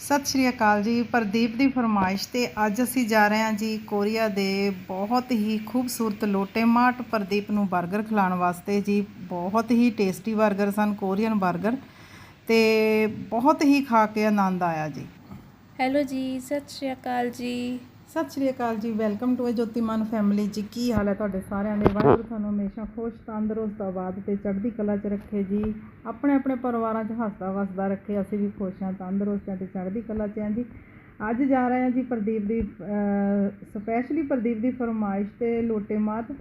ਸਤਿ ਸ਼੍ਰੀ ਅਕਾਲ ਜੀ। ਪ੍ਰਦੀਪ ਦੀ ਫਰਮਾਇਸ਼ ਤੇ ਅੱਜ ਅਸੀਂ ਜਾ ਰਹੇ ਹਾਂ ਜੀ ਕੋਰੀਆ ਦੇ ਬਹੁਤ ਹੀ ਖੂਬਸੂਰਤ ਲੋਟੇ ਮਾਟ ਪ੍ਰਦੀਪ ਨੂੰ 버ਗਰ ਖਿਲਾਉਣ ਵਾਸਤੇ ਜੀ। ਬਹੁਤ ਹੀ ਟੇਸਟੀ 버ਗਰ ਸਨ, ਕੋਰੀਅਨ 버ਗਰ ਤੇ ਬਹੁਤ ਹੀ ਖਾ ਕੇ ਆਨੰਦ ਆਇਆ ਜੀ। ਹੈਲੋ ਜੀ, ਸਤਿ ਸ਼੍ਰੀ ਅਕਾਲ ਜੀ। ਸਤਿ ਸ਼੍ਰੀ ਅਕਾਲ ਜੀ ਵੈਲਕਮ ਟੂ ਜੋਤੀਮਨ ਫੈਮਿਲੀ ਜੀ। ਕੀ ਹਾਲ ਹੈ ਤੁਹਾਡੇ ਸਾਰਿਆਂ ਦੇ? ਵਾਹਿਗੁਰੂ ਤੁਹਾਨੂੰ ਹਮੇਸ਼ਾ ਖੁਸ਼, ਤੰਦਰੁਸਤ, ਆਬਾਦ ਤੇ ਚੜ੍ਹਦੀ ਕਲਾ 'ਚ ਰੱਖੇ ਜੀ। ਆਪਣੇ ਆਪਣੇ ਪਰਿਵਾਰਾਂ 'ਚ ਹੱਸਦਾ ਵਸਦਾ ਰੱਖੇ, ਅਸੀਂ ਵੀ ਖੁਸ਼ ਹਾਂ, ਤੰਦਰੁਸਤ ਹਾਂ ਤੇ ਚੜ੍ਹਦੀ ਕਲਾ 'ਚ ਹਾਂ ਜੀ। ਅੱਜ ਜਾ ਰਹੇ ਹਾਂ ਜੀ ਪ੍ਰਦੀਪ ਦੀ ਸਪੈਸ਼ਲੀ ਪ੍ਰਦੀਪ ਦੀ ਫਰਮਾਇਸ਼ ਤੇ ਲੋਟੇ ਮਾਤ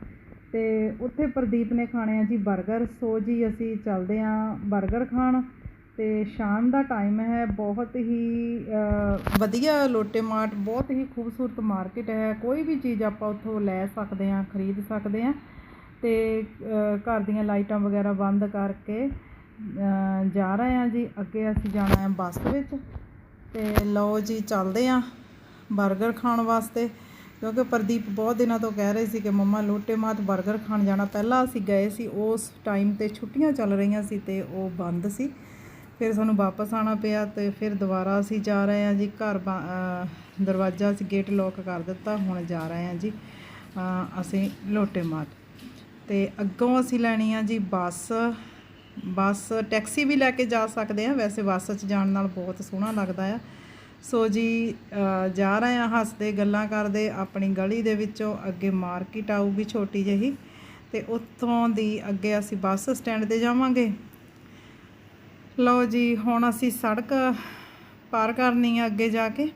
ਤੇ ਉੱਥੇ ਪ੍ਰਦੀਪ ਨੇ ਖਾਣੇ ਆ ਜੀ 버ਗਰ ਸੋ ਜੀ, ਅਸੀਂ ਚੱਲਦੇ ਹਾਂ 버ਗਰ ਖਾਣ। ਅਤੇ ਸ਼ਾਮ ਦਾ ਟਾਈਮ ਹੈ, ਬਹੁਤ ਹੀ ਵਧੀਆ ਲੋਟੇ ਮਾਰਟ, ਬਹੁਤ ਹੀ ਖੂਬਸੂਰਤ ਮਾਰਕੀਟ ਹੈ। ਕੋਈ ਵੀ ਚੀਜ਼ ਆਪਾਂ ਉੱਥੋਂ ਲੈ ਸਕਦੇ ਹਾਂ, ਖਰੀਦ ਸਕਦੇ ਹਾਂ ਅਤੇ ਘਰ ਦੀਆਂ ਲਾਈਟਾਂ ਵਗੈਰਾ ਬੰਦ ਕਰਕੇ ਜਾ ਰਹੇ ਹਾਂ ਜੀ। ਅੱਗੇ ਅਸੀਂ ਜਾਣਾ ਹੈ ਬੱਸ ਵਿੱਚ ਤੇ ਲਓ ਜੀ, ਚੱਲਦੇ ਹਾਂ 버ਗਰ ਖਾਣ ਵਾਸਤੇ। ਕਿਉਂਕਿ ਪ੍ਰਦੀਪ ਬਹੁਤ ਦਿਨਾਂ ਤੋਂ ਕਹਿ ਰਹੇ ਸੀ ਕਿ ਮੰਮਾ ਲੋਟੇ ਮਾਤ 버ਗਰ ਖਾਣ ਜਾਣਾ। ਪਹਿਲਾਂ ਅਸੀਂ ਗਏ ਸੀ, ਉਸ ਟਾਈਮ ਤੇ ਛੁੱਟੀਆਂ ਚੱਲ ਰਹੀਆਂ ਸੀ ਤੇ ਉਹ ਬੰਦ ਸੀ। ਫਿਰ ਸਾਨੂੰ ਵਾਪਸ ਆਣਾ ਪਿਆ ਤੇ ਫਿਰ ਦੁਬਾਰਾ ਅਸੀਂ ਜਾ ਰਹੇ ਹਾਂ ਜੀ, ਘਰ ਬਾ- ਦਰਵਾਜ਼ਾ ਅਸੀਂ ਗੇਟ ਲੋਕ ਕਰ ਦਿੱਤਾ, ਹੁਣ ਜਾ ਰਹੇ ਹਾਂ ਜੀ ਅਸੀਂ ਲੋਟੇ ਮਾਤ ਤੇ ਅੱਗੋਂ ਅਸੀਂ ਲੈਣੀ ਆ ਜੀ ਬੱਸ ਬੱਸ, ਟੈਕਸੀ ਵੀ ਲੈ ਕੇ ਜਾ ਸਕਦੇ ਆ ਵੈਸੇ ਬੱਸ 'ਚ ਜਾਣ ਨਾਲ ਬਹੁਤ ਸੋਹਣਾ ਲੱਗਦਾ ਆ। ਸੋ ਜੀ ਜਾ ਰਹੇ ਆ ਹੱਸਦੇ ਗੱਲਾਂ ਕਰਦੇ, ਆਪਣੀ ਗਲੀ ਦੇ ਵਿੱਚੋਂ ਅੱਗੇ ਮਾਰਕੀਟ ਆਊਗੀ ਛੋਟੀ ਜਿਹੀ, ਤੇ ਉੱਥੋਂ ਦੀ ਅੱਗੇ ਅਸੀਂ ਬੱਸ ਸਟੈਂਡ ਤੇ ਜਾਵਾਂਗੇ। ਲਓ ਜੀ, ਹੁਣ ਅਸੀਂ ਸੜਕ ਪਾਰ ਕਰਨੀ ਆ ਅੱਗੇ ਜਾ ਕੇ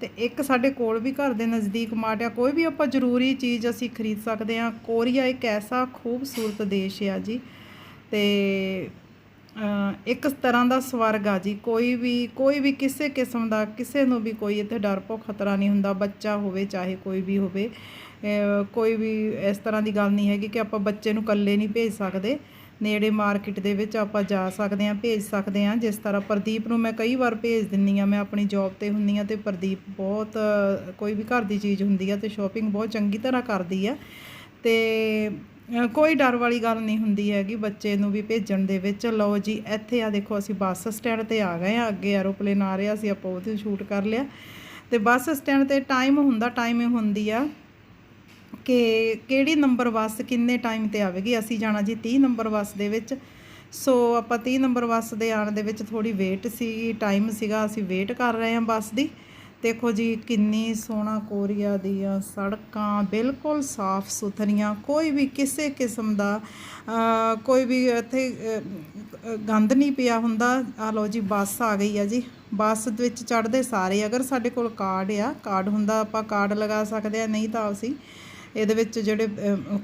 ਤੇ ਇੱਕ ਸਾਡੇ ਕੋਲ ਵੀ ਘਰ ਦੇ ਨਜ਼ਦੀਕ ਮਾਰਟ ਆ। ਕੋਈ ਵੀ ਆਪਾਂ ਜ਼ਰੂਰੀ ਚੀਜ਼ ਅਸੀਂ ਖਰੀਦ ਸਕਦੇ ਆ। ਕੋਰੀਆ ਇੱਕ ਐਸਾ ਖੂਬਸੂਰਤ ਦੇਸ਼ ਆ ਜੀ ਤੇ ਇੱਕ ਤਰ੍ਹਾਂ ਦਾ ਸਵਰਗ ਆ ਜੀ। ਕੋਈ ਵੀ ਕੋਈ ਵੀ ਕਿਸੇ ਕਿਸਮ ਦਾ, ਕਿਸੇ ਨੂੰ ਵੀ ਕੋਈ ਇੱਥੇ ਡਰ ਭੋ ਖਤਰਾ ਨਹੀਂ ਹੁੰਦਾ। ਬੱਚਾ ਹੋਵੇ, ਚਾਹੇ ਕੋਈ ਵੀ ਹੋਵੇ। ਕੋਈ ਵੀ ਇਸ ਤਰ੍ਹਾਂ ਦੀ ਗੱਲ ਨਹੀਂ ਹੈਗੀ ਕਿ ਆਪਾਂ ਬੱਚੇ ਨੂੰ ਇਕੱਲੇ ਨਹੀਂ ਭੇਜ ਸਕਦੇ। ਨੇੜੇ ਮਾਰਕੀਟ ਦੇ ਵਿੱਚ ਆਪਾਂ ਜਾ ਸਕਦੇ ਹਾਂ, ਭੇਜ ਸਕਦੇ ਹਾਂ। ਜਿਸ ਤਰ੍ਹਾਂ ਪ੍ਰਦੀਪ ਨੂੰ ਮੈਂ ਕਈ ਵਾਰ ਭੇਜ ਦਿੰਨੀ ਆ ਮੈਂ ਆਪਣੀ ਜੌਬ ਤੇ ਹੁੰਨੀ ਆ ਤੇ ਪ੍ਰਦੀਪ ਬਹੁਤ, ਕੋਈ ਵੀ ਘਰ ਦੀ ਚੀਜ਼ ਹੁੰਦੀ ਆ ਤੇ ਸ਼ਾਪਿੰਗ ਬਹੁਤ ਚੰਗੀ ਤਰ੍ਹਾਂ ਕਰਦੀ ਆ ਤੇ ਕੋਈ ਡਰ ਵਾਲੀ ਗੱਲ ਨਹੀਂ ਹੁੰਦੀ ਹੈਗੀ, ਬੱਚੇ ਨੂੰ ਵੀ ਭੇਜਣ ਦੇ ਵਿੱਚ। ਲਓ ਜੀ, ਇੱਥੇ ਆ ਦੇਖੋ, ਅਸੀਂ ਬੱਸ ਸਟੈਂਡ ਤੇ ਆ ਗਏ ਆ ਅੱਗੇ ਐਰੋਪਲੇਨ ਆ ਰਿਹਾ ਸੀ ਆਪਾਂ ਉਹਦੇ ਸ਼ੂਟ ਕਰ ਲਿਆ। ਤੇ ਬੱਸ ਸਟੈਂਡ ਤੇ ਟਾਈਮ ਹੁੰਦਾ ਟਾਈਮਿੰਗ ਹੁੰਦੀ ਆ। ਕਿ ਕਿਹੜੀ ਨੰਬਰ ਬੱਸ ਕਿੰਨੇ ਟਾਈਮ ਤੇ ਆਵੇਗੀ? ਅਸੀਂ ਜਾਣਾ ਜੀ 30 ਨੰਬਰ ਬੱਸ ਦੇ ਵਿੱਚ। ਸੋ ਆਪਾਂ 30 ਨੰਬਰ ਬੱਸ ਦੇ ਆਉਣ ਦੇ ਵਿੱਚ ਥੋੜੀ ਵੇਟ ਸੀ ਟਾਈਮ ਸੀਗਾ, ਅਸੀਂ ਵੇਟ ਕਰ ਰਹੇ ਹਾਂ ਬੱਸ ਦੀ। ਦੇਖੋ ਜੀ, ਕਿੰਨੀ ਸੋਹਣਾ ਕੋਰੀਆ ਦੀਆਂ ਸੜਕਾਂ, ਬਿਲਕੁਲ ਸਾਫ਼ ਸੁਥਰੀਆਂ, ਕੋਈ ਵੀ ਕਿਸੇ ਕਿਸਮ ਦਾ ਕੋਈ ਵੀ ਇੱਥੇ ਗੰਦ ਨਹੀਂ ਪਿਆ ਹੁੰਦਾ। ਆ ਲਓ ਜੀ, ਬੱਸ ਆ ਗਈ ਆ ਜੀ। ਬੱਸ ਦੇ ਵਿੱਚ ਚੜ੍ਹਦੇ ਸਾਰੇ, ਅਗਰ ਸਾਡੇ ਕੋਲ ਕਾਰਡ ਆ ਕਾਰਡ ਹੁੰਦਾ, ਆਪਾਂ ਕਾਰਡ ਲਗਾ ਸਕਦੇ ਆ ਨਹੀਂ ਤਾਂ ਅਸੀਂ ਇਹਦੇ ਵਿੱਚ ਜਿਹੜੇ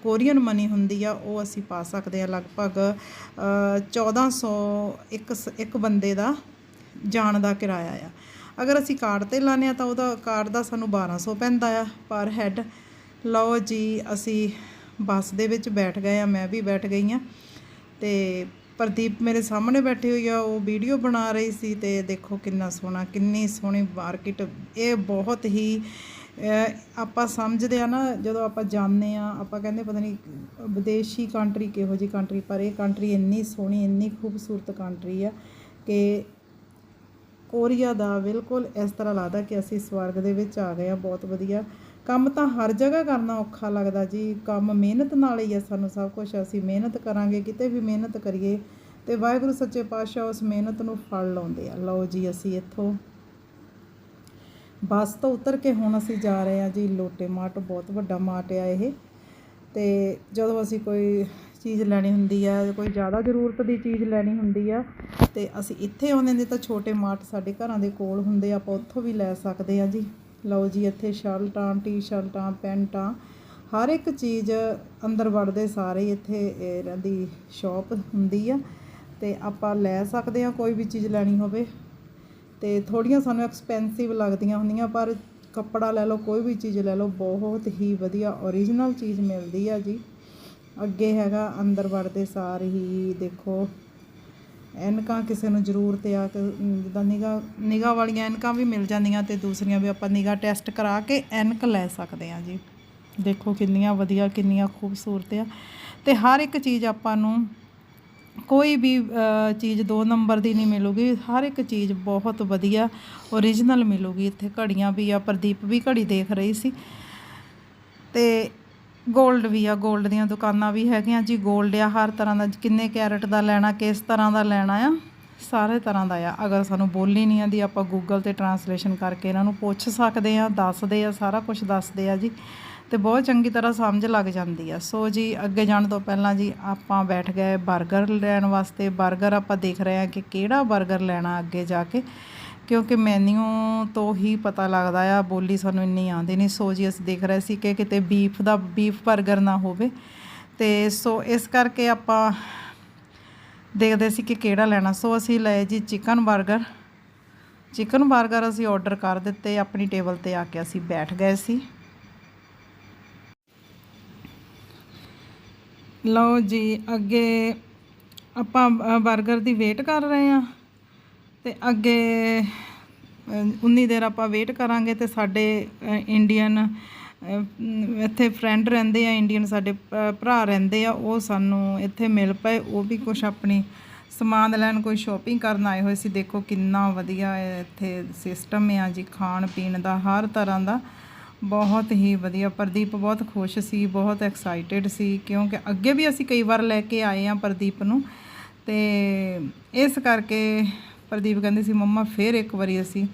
ਕੋਰੀਅਨ ਮਨੀ ਹੁੰਦੀ ਆ ਉਹ ਅਸੀਂ ਪਾ ਸਕਦੇ ਆ ਲਗਭਗ ਅ, 1400 ਇੱਕ ਸ- ਇੱਕ ਬੰਦੇ ਦਾ ਜਾਣ ਦਾ ਕਿਰਾਇਆ ਆ। ਅਗਰ ਅਸੀਂ ਕਾਰਡ ਤੇ ਲਾਨੇ ਆ ਤਾਂ ਉਹਦਾ ਕਾਰਡ ਦਾ ਸਾਨੂੰ 1200 ਪੈਂਦਾ ਆ ਪਰ ਹੈਡ। ਲਓ ਜੀ ਅਸੀਂ ਬੱਸ ਦੇ ਵਿੱਚ ਬੈਠ ਗਏ ਆ ਮੈਂ ਵੀ ਬੈਠ ਗਈ ਆ। ਤੇ ਪ੍ਰਦੀਪ ਮੇਰੇ ਸਾਹਮਣੇ ਬੈਠੀ ਹੋਈ ਆ ਉਹ ਵੀਡੀਓ ਬਣਾ ਰਹੀ ਸੀ ਤੇ ਦੇਖੋ ਕਿੰਨਾ ਸੋਹਣਾ ਕਿੰਨੀ ਸੋਹਣੀ ਮਾਰਕੀਟ। ਇਹ ਬਹੁਤ ਹੀ ਆਪਾਂ ਸਮਝਦੇ ਆ ਨਾ, ਜਦੋਂ ਆਪਾਂ ਜਾਂਦੇ ਆ, ਆਪਾਂ ਕਹਿੰਦੇ ਪਤਾ ਨਹੀਂ ਵਿਦੇਸ਼ੀ ਕੰਟਰੀ ਕਿਹੋ ਜੀ ਕੰਟਰੀ ਪਰ ਇਹ ਕੰਟਰੀ ਇੰਨੀ ਸੋਹਣੀ, ਇੰਨੀ ਖੂਬਸੂਰਤ ਕੰਟਰੀ ਆ ਕਿ ਕੋਰੀਆ ਦਾ ਬਿਲਕੁਲ ਇਸ ਤਰ੍ਹਾਂ ਲੱਗਦਾ ਕਿ ਅਸੀਂ ਸਵਰਗ ਦੇ ਵਿੱਚ ਆ ਗਏ ਆ, ਬਹੁਤ ਵਧੀਆ। ਕੰਮ ਤਾਂ ਹਰ ਜਗ੍ਹਾ ਕਰਨਾ ਔਖਾ ਲੱਗਦਾ ਜੀ, ਕੰਮ ਮਿਹਨਤ ਨਾਲ ਹੀ ਆ ਸਾਨੂੰ ਸਭ ਕੁਝ ਅਸੀਂ ਮਿਹਨਤ ਕਰਾਂਗੇ, ਕਿਤੇ ਵੀ ਮਿਹਨਤ ਕਰੀਏ ਤੇ ਵਾਹਿਗੁਰੂ ਸੱਚੇ ਪਾਤਸ਼ਾਹ ਉਸ ਮਿਹਨਤ ਨੂੰ ਫਲ ਲਾਉਂਦੇ ਆ। ਲਓ ਜੀ, ਅਸੀਂ ਇੱਥੋਂ ਬੱਸ ਤੋਂ ਉਤਰ ਕੇ ਹੁਣ ਅਸੀਂ ਜਾ ਰਹੇ ਹਾਂ ਜੀ ਲੋਟੇ ਮਾਰਟ, ਬਹੁਤ ਵੱਡਾ ਮਾਰਟ ਆ ਇਹ। ਤੇ ਜਦੋਂ ਅਸੀਂ ਕੋਈ ਚੀਜ਼ ਲੈਣੀ ਹੁੰਦੀ ਆ, ਕੋਈ ਜ਼ਿਆਦਾ ਜ਼ਰੂਰਤ ਦੀ ਚੀਜ਼ ਲੈਣੀ ਹੁੰਦੀ ਆ, ਤੇ ਅਸੀਂ ਇੱਥੇ ਆਉਂਦੇ ਨੇ ਤਾਂ ਛੋਟੇ ਮਾਰਟ ਸਾਡੇ ਘਰਾਂ ਦੇ ਕੋਲ ਹੁੰਦੇ ਆ, ਆਪਾਂ ਉੱਥੋਂ ਵੀ ਲੈ ਸਕਦੇ ਆ ਜੀ। ਲਓ ਜੀ, ਇੱਥੇ ਸ਼ਰਟਾਂ, ਟੀ-ਸ਼ਰਟਾਂ, ਪੈਂਟਾਂ, ਹਰ ਇੱਕ ਚੀਜ਼ ਅੰਦਰ ਵੜਦੇ ਸਾਰੇ ਇੱਥੇ ਇਹਨਾਂ ਦੀ ਸ਼ਾਪ ਹੁੰਦੀ ਆ। ਤੇ ਆਪਾਂ ਲੈ ਸਕਦੇ ਆ ਕੋਈ ਵੀ ਚੀਜ਼ ਲੈਣੀ ਹੋਵੇ। ਤੇ ਥੋੜੀਆਂ ਸਾਨੂੰ ਐਕਸਪੈਂਸਿਵ ਲੱਗਦੀਆਂ ਹੁੰਦੀਆਂ, ਪਰ ਕੱਪੜਾ ਲੈ ਲਓ, ਕੋਈ ਵੀ ਚੀਜ਼ ਲੈ ਲਓ, ਬਹੁਤ ਹੀ ਵਧੀਆ origignal ਚੀਜ਼ ਮਿਲਦੀ ਆ ਜੀ। ਅੱਗੇ ਹੈਗਾ ਅੰਦਰ ਵੜਦੇ ਸਾਰ ਹੀ, ਦੇਖੋ। ਐਨਕਾਂ ਕਿਸੇ ਨੂੰ ਜ਼ਰੂਰਤ ਆ ਕਿ ਜਿੱਦਾਂ ਨਿਗਾ ਨਿਗਾ ਵਾਲੀਆਂ ਐਨਕਾਂ ਵੀ ਮਿਲ ਜਾਂਦੀਆਂ ਤੇ ਦੂਸਰੀਆਂ ਵੀ ਆਪਾਂ ਨਿਗਾ ਟੈਸਟ ਕਰਾ ਕੇ ਐਨਕ ਲੈ ਸਕਦੇ ਆ ਜੀ। ਦੇਖੋ ਕਿੰਨੀਆਂ ਵਧੀਆ, ਕਿੰਨੀਆਂ ਖੂਬਸੂਰਤ ਆ। ਤੇ ਹਰ ਇੱਕ ਚੀਜ਼ ਆਪਾਂ ਨੂੰ ਕੋਈ ਵੀ ਚੀਜ਼ ਦੋ ਨੰਬਰ ਦੀ ਨਹੀਂ ਮਿਲੂਗੀ। ਹਰ ਇੱਕ ਚੀਜ਼ ਬਹੁਤ ਵਧੀਆ origignal ਮਿਲੂਗੀ। ਇੱਥੇ ਘੜੀਆਂ ਵੀ ਆ, ਪ੍ਰਦੀਪ ਵੀ ਘੜੀ ਦੇਖ ਰਹੀ ਸੀ। ਤੇ ਗੋਲਡ ਵੀ ਆ ਗੋਲਡ ਦੀਆਂ ਦੁਕਾਨਾਂ ਵੀ ਹੈਗੀਆਂ। ਜੀ ਗੋਲਡ ਆ, ਹਰ ਤਰ੍ਹਾਂ ਦਾ, ਕਿੰਨੇ ਕੈਰਟ ਦਾ ਲੈਣਾ, ਕਿਸ ਤਰ੍ਹਾਂ ਦਾ ਲੈਣਾ ਆ, ਸਾਰੇ ਤਰ੍ਹਾਂ ਦਾ ਆ। ਅਗਰ ਸਾਨੂੰ ਬੋਲੀ ਨਹੀਂ ਆਂਦੀ ਆਪਾਂ ਗੂਗਲ ਤੇ ਟਰਾਂਸਲੇਸ਼ਨ ਕਰਕੇ ਇਹਨਾਂ ਨੂੰ ਪੁੱਛ ਸਕਦੇ ਆ, ਦੱਸਦੇ ਆ, ਸਾਰਾ ਕੁਝ ਦੱਸਦੇ ਆ ਜੀ। ਤੇ ਬਹੁਤ ਚੰਗੀ ਤਰ੍ਹਾਂ ਸਮਝ ਲੱਗ ਜਾਂਦੀ ਆ। ਸੋ ਜੀ, ਅੱਗੇ ਜਾਣ ਤੋਂ ਪਹਿਲਾਂ ਜੀ, ਆਪਾਂ ਬੈਠ ਗਏ 버ਗਰ ਲੈਣ ਵਾਸਤੇ। 버ਗਰ ਆਪਾਂ ਦੇਖ ਰਹੇ ਆ ਕਿ ਕਿਹੜਾ 버ਗਰ ਲੈਣਾ ਅੱਗੇ ਜਾ ਕੇ। ਕਿਉਂਕਿ ਮੈਨੂ ਤੋਂ ਹੀ ਪਤਾ ਲੱਗਦਾ ਆ, ਬੋਲੀ ਸਾਨੂੰ ਇੰਨੀ ਆਉਂਦੀ ਨਹੀਂ। ਸੋ ਜੀ, ਅਸੀਂ ਦੇਖ ਰਹੇ ਸੀ ਕਿ ਕਿਤੇ ਬੀਫ ਦਾ, ਬੀਫ 버ਗਰ ਨਾ ਹੋਵੇ। ਤੇ ਸੋ ਇਸ ਕਰਕੇ ਆਪਾਂ ਦੇਖਦੇ ਸੀ ਕਿ ਕਿਹੜਾ ਲੈਣਾ। ਸੋ ਅਸੀਂ ਲਏ ਜੀ ਚਿਕਨ 버ਗਰ ਚਿਕਨ 버ਗਰ ਅਸੀਂ ਆਰਡਰ ਕਰ ਦਿੱਤੇ, ਆਪਣੀ ਟੇਬਲ ਤੇ ਆ ਕੇ ਅਸੀਂ ਬੈਠ ਗਏ ਸੀ। ਲਓ ਜੀ, ਅੱਗੇ ਆਪਾਂ 버ਗਰ ਦੀ ਵੇਟ ਕਰ ਰਹੇ ਹਾਂ ਤੇ ਅੱਗੇ ਉਨੀ ਦੇਰ ਆਪਾਂ ਵੇਟ ਕਰਾਂਗੇ ਤੇ ਸਾਡੇ ਇੰਡੀਅਨ ਇੱਥੇ ਫਰੈਂਡ ਰਹਿੰਦੇ ਆ ਇੰਡੀਅਨ ਸਾਡੇ ਭਰਾ ਰਹਿੰਦੇ ਆ, ਉਹ ਸਾਨੂੰ ਇੱਥੇ ਮਿਲ ਪਏ, ਉਹ ਵੀ ਕੁਝ ਆਪਣੀ ਸਮਾਨ ਲੈਣ, ਕੋਈ ਸ਼ਾਪਿੰਗ ਕਰਨ ਆਏ ਹੋਏ ਸੀ। ਦੇਖੋ ਕਿੰਨਾ ਵਧੀਆ ਇੱਥੇ ਸਿਸਟਮ ਆ ਜੀ ਖਾਣ ਪੀਣ ਦਾ, ਹਰ ਤਰ੍ਹਾਂ ਦਾ। ਬਹੁਤ ਹੀ ਵਧੀਆ। ਪ੍ਰਦੀਪ ਬਹੁਤ ਖੁਸ਼ ਸੀ, ਬਹੁਤ ਐਕਸਾਈਟਿਡ ਸੀ, ਕਿਉਂਕਿ ਅੱਗੇ ਵੀ ਅਸੀਂ ਕਈ ਵਾਰ ਲੈ ਕੇ ਆਏ ਆ ਪ੍ਰਦੀਪ ਨੂੰ। ਤੇ ਇਸ ਕਰਕੇ ਪ੍ਰਦੀਪ ਕਹਿੰਦੇ ਸੀ, ਮੰਮਾ, ਫੇਰ ਇੱਕ ਵਾਰੀ ਅਸੀਂ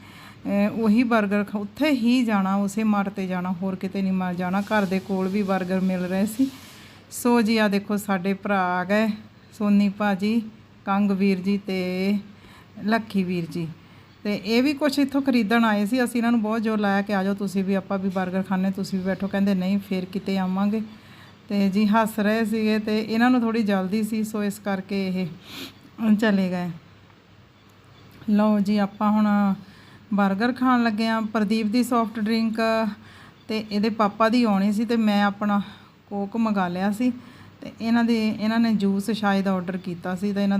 ਉਹੀ 버ਗਰ ਉੱਥੇ ਹੀ ਜਾਣਾ, ਉਸੇ ਮਾਰਟ ਤੇ ਜਾਣਾ, ਹੋਰ ਕਿਤੇ ਨਹੀਂ ਮਾ ਜਾਣਾ। ਘਰ ਦੇ ਕੋਲ ਵੀ 버ਗਰ ਮਿਲ ਰਹੇ ਸੀ। ਸੋ ਜੀ ਆ ਦੇਖੋ ਸਾਡੇ ਭਰਾ ਆ ਗਏ, ਸੋਨੀ ਭਾਜੀ ਕੰਗ ਵੀਰ ਜੀ ਤੇ ਲੱਖੀ ਵੀਰ ਜੀ। ਤੇ ਇਹ ਵੀ ਕੁਝ ਇੱਥੋਂ ਖਰੀਦਣ ਆਏ ਸੀ। ਅਸੀਂ ਇਹਨਾਂ ਨੂੰ ਬਹੁਤ ਜ਼ੋਰ ਲਾਇਆ ਕਿ ਆ ਜਾਓ, ਤੁਸੀਂ ਵੀ ਆਪਾਂ ਵੀ 버ਗਰ ਖਾਣੇ ਤੁਸੀਂ ਵੀ ਬੈਠੋ। ਕਹਿੰਦੇ, ਨਹੀਂ, ਫੇਰ ਕਿਤੇ ਆਵਾਂਗੇ। ਤੇ ਜੀ ਹੱਸ ਰਹੇ ਸੀਗੇ ਤੇ ਇਹਨਾਂ ਨੂੰ ਥੋੜੀ ਜਲਦੀ ਸੀ, ਸੋ ਇਸ ਕਰਕੇ ਇਹ ਚਲੇ ਗਏ। ਲਓ ਜੀ, ਆਪਾਂ ਹੁਣ 버ਗਰ ਖਾਣ ਲੱਗੇ ਆ ਪ੍ਰਦੀਪ ਦੀ ਸੌਫਟ ਡਰਿੰਕ ਤੇ ਇਹਦੇ ਪਾਪਾ ਦੀ ਆਉਣੀ ਸੀ ਤੇ ਮੈਂ ਆਪਣਾ ਕੋਕ ਮੰਗਾ ਲਿਆ ਸੀ। ਤੇ ਇਹਨਾਂ ਦੇ, ਇਹਨਾਂ ਨੇ ਜੂਸ ਸ਼ਾਇਦ ਆਰਡਰ ਕੀਤਾ ਸੀ ਤਾਂ ਇਹਨਾਂ